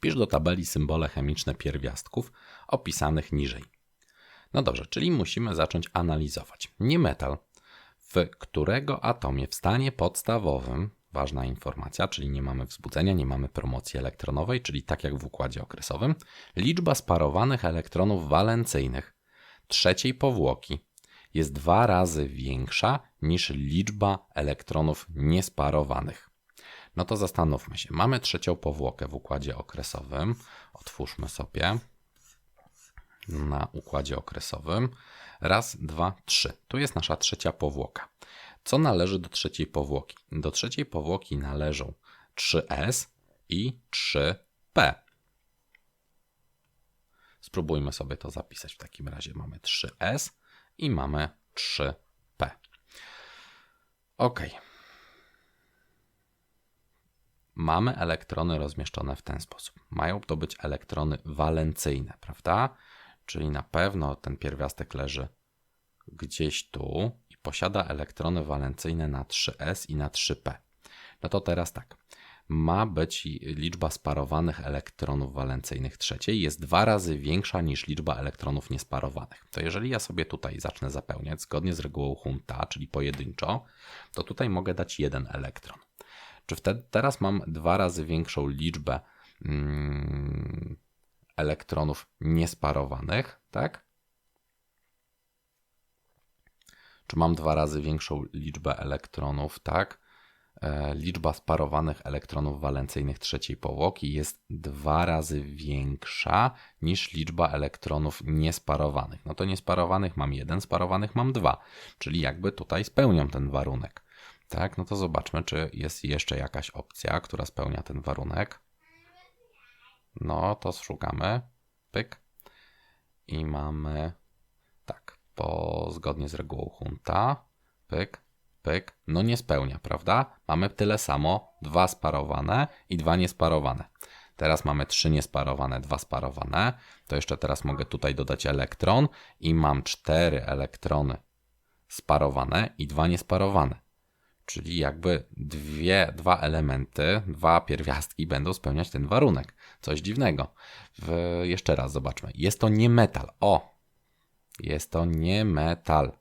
Pisz do tabeli symbole chemiczne pierwiastków opisanych niżej. No dobrze, czyli musimy zacząć analizować. Niemetal, w którego atomie w stanie podstawowym, ważna informacja, czyli nie mamy wzbudzenia, nie mamy promocji elektronowej, czyli tak jak w układzie okresowym, liczba sparowanych elektronów walencyjnych trzeciej powłoki jest dwa razy większa niż liczba elektronów niesparowanych. No to zastanówmy się. Mamy trzecią powłokę w układzie okresowym. Otwórzmy sobie na układzie okresowym. Raz, dwa, trzy. Tu jest nasza trzecia powłoka. Co należy do trzeciej powłoki? Do trzeciej powłoki należą 3S i 3P. Spróbujmy sobie to zapisać. W takim razie mamy 3S i mamy 3P. OK. Mamy elektrony rozmieszczone w ten sposób. Mają to być elektrony walencyjne, prawda? Czyli na pewno ten pierwiastek leży gdzieś tu i posiada elektrony walencyjne na 3s i na 3p. No to teraz tak. Ma być liczba sparowanych elektronów walencyjnych trzeciej jest dwa razy większa niż liczba elektronów niesparowanych. To jeżeli ja sobie tutaj zacznę zapełniać zgodnie z regułą Hunta, czyli pojedynczo, to tutaj mogę dać jeden elektron. Czy wtedy teraz mam dwa razy większą liczbę mm, elektronów niesparowanych, tak? Czy mam dwa razy większą liczbę elektronów, tak? E, liczba sparowanych elektronów walencyjnych trzeciej powłoki jest dwa razy większa niż liczba elektronów niesparowanych. No to niesparowanych mam jeden, sparowanych mam dwa, czyli jakby tutaj spełniam ten warunek. Tak, no to zobaczmy, czy jest jeszcze jakaś opcja, która spełnia ten warunek. No, to szukamy. Pyk. I mamy tak, po zgodnie z regułą Hunta. Pyk, pyk. No nie spełnia, prawda? Mamy tyle samo, dwa sparowane i dwa niesparowane. Teraz mamy trzy niesparowane, dwa sparowane. To jeszcze teraz mogę tutaj dodać elektron i mam cztery elektrony sparowane i dwa niesparowane. Czyli jakby dwie, dwa elementy, dwa pierwiastki będą spełniać ten warunek. Coś dziwnego. W, jeszcze raz zobaczmy. Jest to nie metal. O! Jest to nie metal.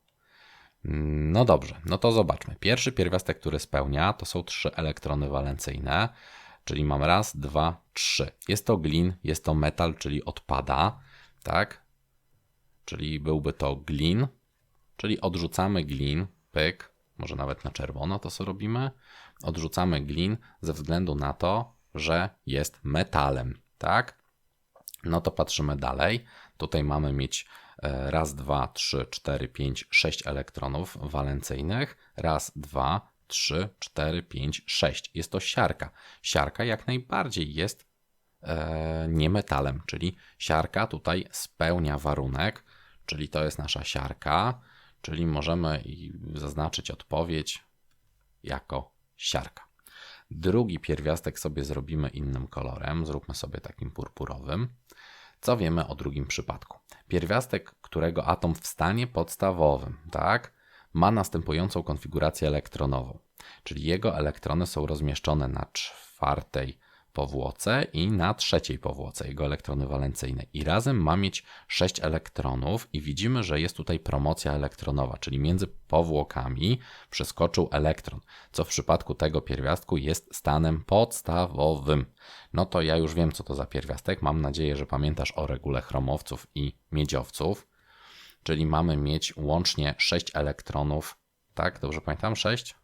No dobrze, no to zobaczmy. Pierwszy pierwiastek, który spełnia, to są trzy elektrony walencyjne, czyli mam raz, dwa, trzy. Jest to glin, jest to metal, czyli odpada, tak? Czyli byłby to glin, czyli odrzucamy glin, pyk, może nawet na czerwono to co robimy. Odrzucamy glin ze względu na to, że jest metalem, tak? No to patrzymy dalej. Tutaj mamy mieć e, raz, dwa, trzy, cztery, pięć, sześć elektronów walencyjnych. Raz, dwa, trzy, cztery, pięć, sześć. Jest to siarka. Siarka jak najbardziej jest e, nie metalem, czyli siarka tutaj spełnia warunek, czyli to jest nasza siarka czyli możemy zaznaczyć odpowiedź jako siarka. Drugi pierwiastek sobie zrobimy innym kolorem, zróbmy sobie takim purpurowym. Co wiemy o drugim przypadku? Pierwiastek, którego atom w stanie podstawowym, tak, ma następującą konfigurację elektronową, czyli jego elektrony są rozmieszczone na czwartej powłoce i na trzeciej powłoce, jego elektrony walencyjne. I razem ma mieć 6 elektronów i widzimy, że jest tutaj promocja elektronowa, czyli między powłokami przeskoczył elektron, co w przypadku tego pierwiastku jest stanem podstawowym. No to ja już wiem, co to za pierwiastek. Mam nadzieję, że pamiętasz o regule chromowców i miedziowców. Czyli mamy mieć łącznie 6 elektronów, tak? Dobrze pamiętam? 6?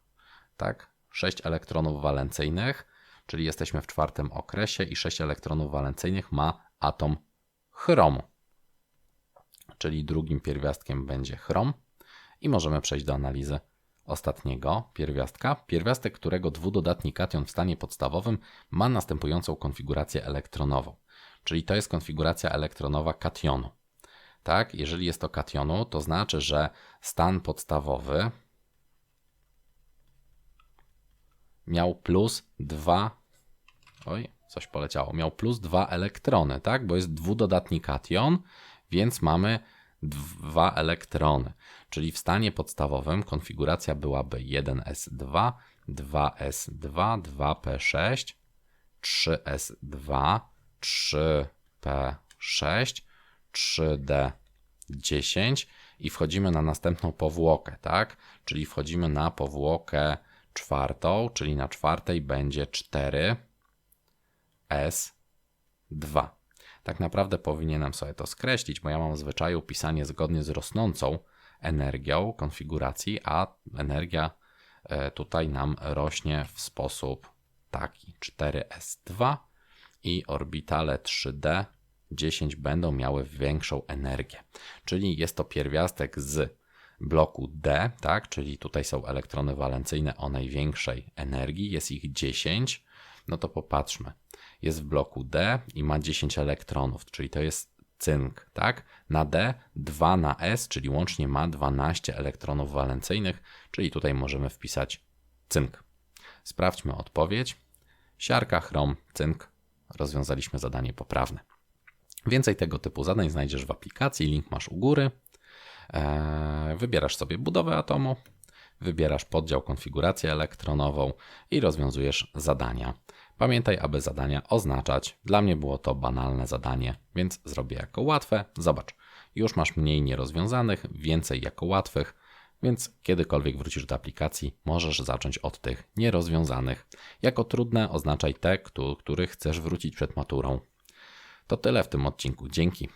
Tak? 6 elektronów walencyjnych czyli jesteśmy w czwartym okresie i 6 elektronów walencyjnych ma atom chromu. Czyli drugim pierwiastkiem będzie chrom i możemy przejść do analizy ostatniego pierwiastka. Pierwiastek, którego dwudodatni kation w stanie podstawowym ma następującą konfigurację elektronową. Czyli to jest konfiguracja elektronowa kationu. Tak, jeżeli jest to kationu, to znaczy, że stan podstawowy miał plus 2. Oj, coś poleciało. Miał plus 2 elektrony, tak? Bo jest dwudodatni kation, więc mamy dwa elektrony. Czyli w stanie podstawowym konfiguracja byłaby 1s2, 2s2, 2p6, 3s2, 3P6, 3D10 i wchodzimy na następną powłokę, tak? Czyli wchodzimy na powłokę czwartą, czyli na czwartej będzie 4S2. Tak naprawdę powinienem sobie to skreślić, bo ja mam w zwyczaju pisanie zgodnie z rosnącą energią konfiguracji, a energia e, tutaj nam rośnie w sposób taki 4S2 i orbitale 3D 10 będą miały większą energię. Czyli jest to pierwiastek z bloku D, tak? Czyli tutaj są elektrony walencyjne o największej energii, jest ich 10. No to popatrzmy. Jest w bloku D i ma 10 elektronów, czyli to jest cynk, tak? Na D 2 na S, czyli łącznie ma 12 elektronów walencyjnych, czyli tutaj możemy wpisać cynk. Sprawdźmy odpowiedź. Siarka, chrom, cynk. Rozwiązaliśmy zadanie poprawne. Więcej tego typu zadań znajdziesz w aplikacji, link masz u góry. Eee, wybierasz sobie budowę atomu, wybierasz poddział konfigurację elektronową i rozwiązujesz zadania. Pamiętaj, aby zadania oznaczać. Dla mnie było to banalne zadanie, więc zrobię jako łatwe. Zobacz, już masz mniej nierozwiązanych, więcej jako łatwych, więc kiedykolwiek wrócisz do aplikacji, możesz zacząć od tych nierozwiązanych. Jako trudne oznaczaj te, których chcesz wrócić przed maturą. To tyle w tym odcinku. Dzięki.